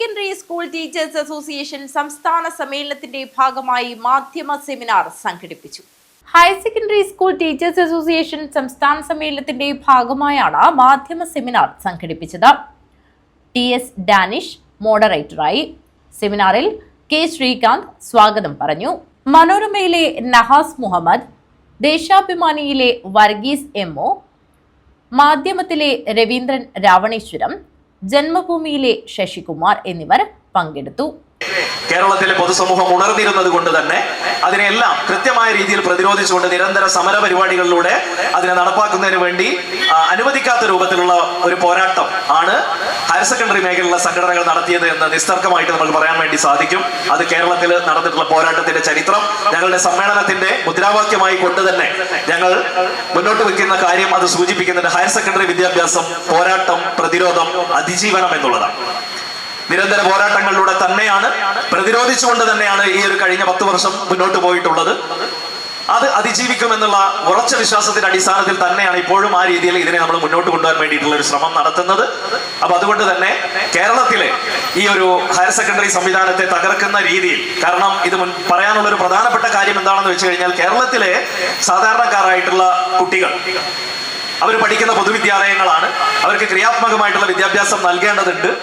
Secondary school teachers association സംസ്ഥാന സമ്മേളനത്തിന്റെ ഭാഗമായി മാധ്യമ സെമിനാർ സംഘടിപ്പിച്ചു. Higher secondary school teachers association സംസ്ഥാന സമ്മേളനത്തിന്റെ ഭാഗമായാണ് മാധ്യമ സെമിനാർ സംഘടിപ്പിച്ചത്. ടി എസ് ഡാനിഷ് മോഡറേറ്ററായി സെമിനാറിൽ കെ ശ്രീകാന്ത് സ്വാഗതം പറഞ്ഞു. മനോരമയിലെ നഹാസ് മുഹമ്മദ് ദേശാഭിമാനിയിലെ വർഗീസ് എം മാധ്യമത്തിലെ രവീന്ദ്രൻ രാവണേശ്വരം ജന്മഭൂമിയിലെ ശശികുമാർ എന്നിവർ പങ്കെടുത്തു. കേരളത്തിലെ പൊതുസമൂഹം ഉണർന്നിരുന്നത് കൊണ്ട് തന്നെ അതിനെല്ലാം കൃത്യമായ രീതിയിൽ പ്രതിരോധിച്ചുകൊണ്ട് നിരന്തര സമര പരിപാടികളിലൂടെ അതിനെ നടപ്പാക്കുന്നതിന് വേണ്ടി അനുവദിക്കാത്ത രൂപത്തിലുള്ള ഒരു പോരാട്ടം ആണ് ഹയർ സെക്കൻഡറി മേഖലയിലുള്ള സംഘടനകൾ നടത്തിയത് എന്ന് നിസ്തർക്കമായിട്ട് നമുക്ക് പറയാൻ വേണ്ടി സാധിക്കും. അത് കേരളത്തിൽ നടന്നിട്ടുള്ള പോരാട്ടത്തിന്റെ ചരിത്രം ഞങ്ങളുടെ സമ്മേളനത്തിന്റെ മുദ്രാവാക്യമായി കൊണ്ട് തന്നെ ഞങ്ങൾ മുന്നോട്ട് വെക്കുന്ന കാര്യം അത് സൂചിപ്പിക്കുന്നുണ്ട്. ഹയർ സെക്കൻഡറി വിദ്യാഭ്യാസം പോരാട്ടം പ്രതിരോധം അതിജീവനം എന്നുള്ളതാണ്. നിരന്തര പോരാട്ടങ്ങളിലൂടെ തന്നെയാണ് പ്രതിരോധിച്ചുകൊണ്ട് തന്നെയാണ് ഈ ഒരു കഴിഞ്ഞ പത്ത് വർഷം മുന്നോട്ട് പോയിട്ടുള്ളത്. അത് അതിജീവിക്കുമെന്നുള്ള ഉറച്ച വിശ്വാസത്തിന്റെ അടിസ്ഥാനത്തിൽ തന്നെയാണ് ഇപ്പോഴും ആ രീതിയിൽ ഇതിനെ നമ്മൾ മുന്നോട്ട് കൊണ്ടുപോകാൻ വേണ്ടിയിട്ടുള്ള ഒരു ശ്രമം നടത്തുന്നത്. അപ്പൊ അതുകൊണ്ട് തന്നെ കേരളത്തിലെ ഈ ഒരു ഹയർ സെക്കൻഡറി സംവിധാനത്തെ തകർക്കുന്ന രീതിയിൽ കാരണം ഇത് പറയാനുള്ള ഒരു പ്രധാനപ്പെട്ട കാര്യം എന്താണെന്ന് വെച്ച് കഴിഞ്ഞാൽ കേരളത്തിലെ സാധാരണക്കാരായിട്ടുള്ള കുട്ടികൾ അവർ പഠിക്കുന്ന പൊതുവിദ്യാലയങ്ങളാണ്. അവർക്ക് ക്രിയാത്മകമായിട്ടുള്ള വിദ്യാഭ്യാസം നൽകേണ്ടതുണ്ട്.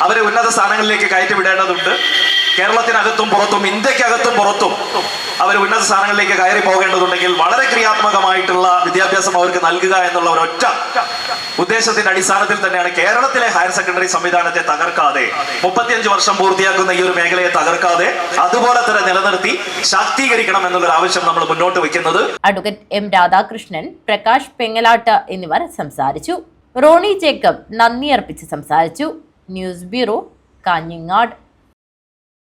അവരെ ഉന്നത സ്ഥാനങ്ങളിലേക്ക് കയറ്റിവിടേണ്ടതുണ്ട്. കേരളത്തിനകത്തും പുറത്തും ഇന്ത്യക്കകത്തും പുറത്തും അവർ ഉന്നത സ്ഥാനങ്ങളിലേക്ക് കയറി പോകേണ്ടതുണ്ടെങ്കിൽ വളരെ ക്രിയാത്മകമായിട്ടുള്ള വിദ്യാഭ്യാസം അവർക്ക് നൽകുക എന്നുള്ള ഒരൊറ്റ ഉദ്ദേശത്തിന്റെ അടിസ്ഥാനത്തിൽ തന്നെയാണ് കേരളത്തിലെ ഹയർ സെക്കൻഡറി സംവിധാനത്തെ തകർക്കാതെ മുപ്പത്തിയഞ്ച് വർഷം പൂർത്തിയാക്കുന്ന ഈ ഒരു മേഖലയെ തകർക്കാതെ അതുപോലെ തന്നെ നിലനിർത്തി ശാക്തീകരിക്കണം എന്നുള്ളൊരു ആവശ്യം നമ്മൾ മുന്നോട്ട് വെക്കുന്നത് അഡ്വക്കേറ്റ് എം രാധാകൃഷ്ണൻ പ്രകാശ് പെങ്ങലാട്ട് എന്നിവർ സംസാരിച്ചു. റോണി ജേക്കബ് നന്ദി അർപ്പിച്ച് സംസാരിച്ചു. News bureau Kanhangad.